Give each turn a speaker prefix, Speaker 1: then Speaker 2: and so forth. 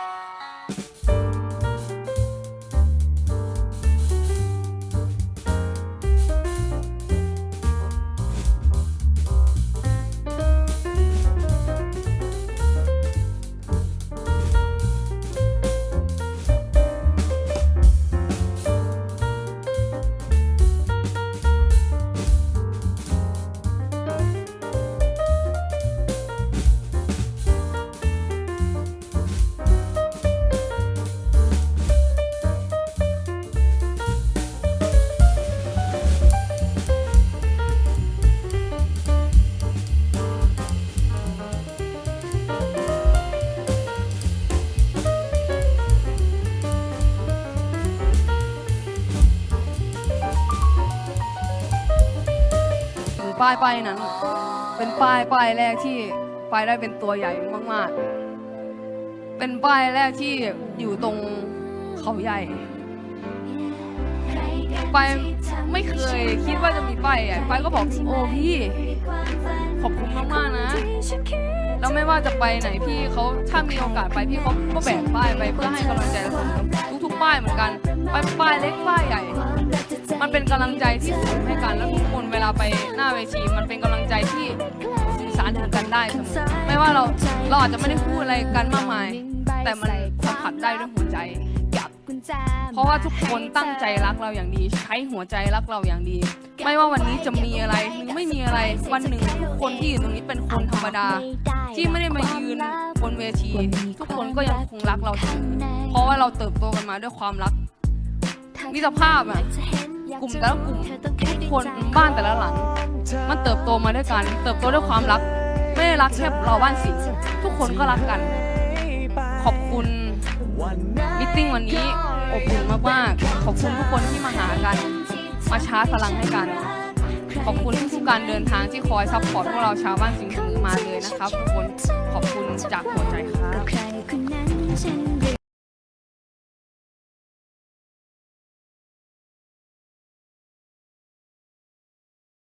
Speaker 1: Thank you. ป้ายป้ายนั้น เป็นป้ายป้ายแรกที่ป้ายได้เป็นตัวใหญ่มากๆ เป็นป้ายแรกที่อยู่ตรงเขาใหญ่ ไปไม่เคยคิดว่าจะมีป้ายใหญ่ไปก็บอกโอ้พี่ ขอบคุณมากๆนะ แล้วไม่ว่าจะไปไหนพี่เขาถ้ามีโอกาสไปพี่เขาก็แบกป้ายไปเพื่อให้กำลังใจเราทุกๆป้ายเหมือนกัน ไปป้ายเล็กป้ายใหญ่ เป็นกำลังใจที่ส่งให้กันแล้วทุกคนเวลาไปหน้าเวที มันเป็นกำลังใจที่สื่อสารถึงกันได้เสมอไม่ว่าเราเราอาจจะไม่ได้พูดอะไรกันมากมาย แต่มันสัมผัสได้ด้วยหัวใจเพราะว่าทุกคนตั้งใจรักเราอย่างดี ใช้หัวใจรักเราอย่างดี ไม่ว่าวันนี้จะมีอะไรหรือไม่มีอะไรวันหนึ่งทุกคนที่อยู่ตรงนี้เป็นคนธรรมดา ที่ไม่ได้มายืนบนเวที ทุกคนก็ยังคงรักเราเสมอเพราะว่าเราเติบโตกันมาด้วยความรักมิตรภาพอะ กลุ่มแต่ละกลุ่มทุกคนบ้านแต่ละหลัง มันเติบโตมาด้วยกันเติบโตด้วยความรัก ไม่ได้รักแค่เราบ้านสิงห์ทุกคนก็รักกัน ขอบคุณมิทติ้งวันนี้อบอุ่นมากๆขอบคุณทุกคนที่มาหากัน มาชาร์จพลังให้กัน ขอบคุณทุกการเดินทางที่คอยซัพพอร์ตพวกเราชาวบ้านสิงห์มอมาเลยนะครับทุกคนขอบคุณจากหัวใจครับ